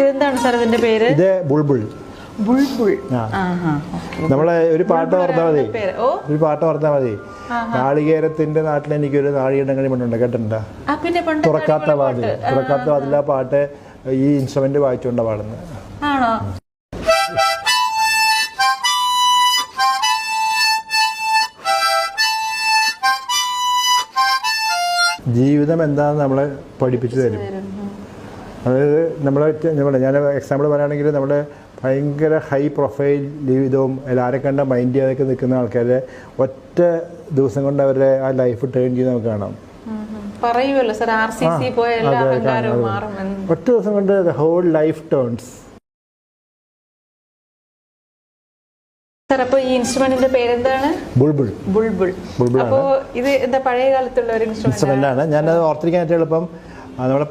ഇതെന്താണ് സാർ ഇതിന്റെ പേര്? ഇത് ബുൾബുൾ. നമ്മളെ ഒരു പാട്ട് ഓർത്താൽ മതി. ഒരു പാട്ട് ഓർത്താൽ മതി. നാളികേരത്തിന്റെ നാട്ടിൽ എനിക്കൊരു നാളികേരങ്ങളിൽ മണ്ണുണ്ട് കേട്ടിട്ടുണ്ടോ? തുറക്കാത്ത വാതിൽ. തുറക്കാത്ത വാതിൽ ആ പാട്ട് ഈ ഇൻസ്ട്രുമെന്റ് വായിച്ചുകൊണ്ടാണ് പാടുന്നത്. ആണോ? ജീവിതം എന്താണെന്ന് നമ്മളെ പഠിപ്പിച്ചു തരും. അതായത് നമ്മളെ നമ്മുടെ ഞാൻ എക്സാമ്പിൾ പറയുകയാണെങ്കിൽ നമ്മുടെ ഭയങ്കര ഹൈ പ്രൊഫൈൽ ജീവിതവും ആരെ കണ്ട മൈൻഡ് ചെയ്യാതൊക്കെ നിൽക്കുന്ന ആൾക്കാരെ ഒറ്റ ദിവസം കൊണ്ട് അവരുടെ ആ ലൈഫ് ടേൺ ചെയ്ത് നമുക്ക് കാണാം. പറയുമല്ലോ സാർ ആർ സി സി പോയ. ഒറ്റ ദിവസം കൊണ്ട് ദ ഹോൾ ലൈഫ് ടേൺസ് അപ്പൊ ഈ ഇൻസ്ട്രുമെന്റിന്റെ പേരെന്താണ്? ബുൾബുൾ. ബുൾബുൾ. ബുൾബുൾ അപ്പോ ഇത് എന്താ പഴയ കാലത്തുള്ള ഒരു ഇൻസ്ട്രുമെന്റ് ആണ്. ഞാൻ ഓർത്തിരിക്കാനായിട്ട് എളുപ്പം. നമ്മുടെ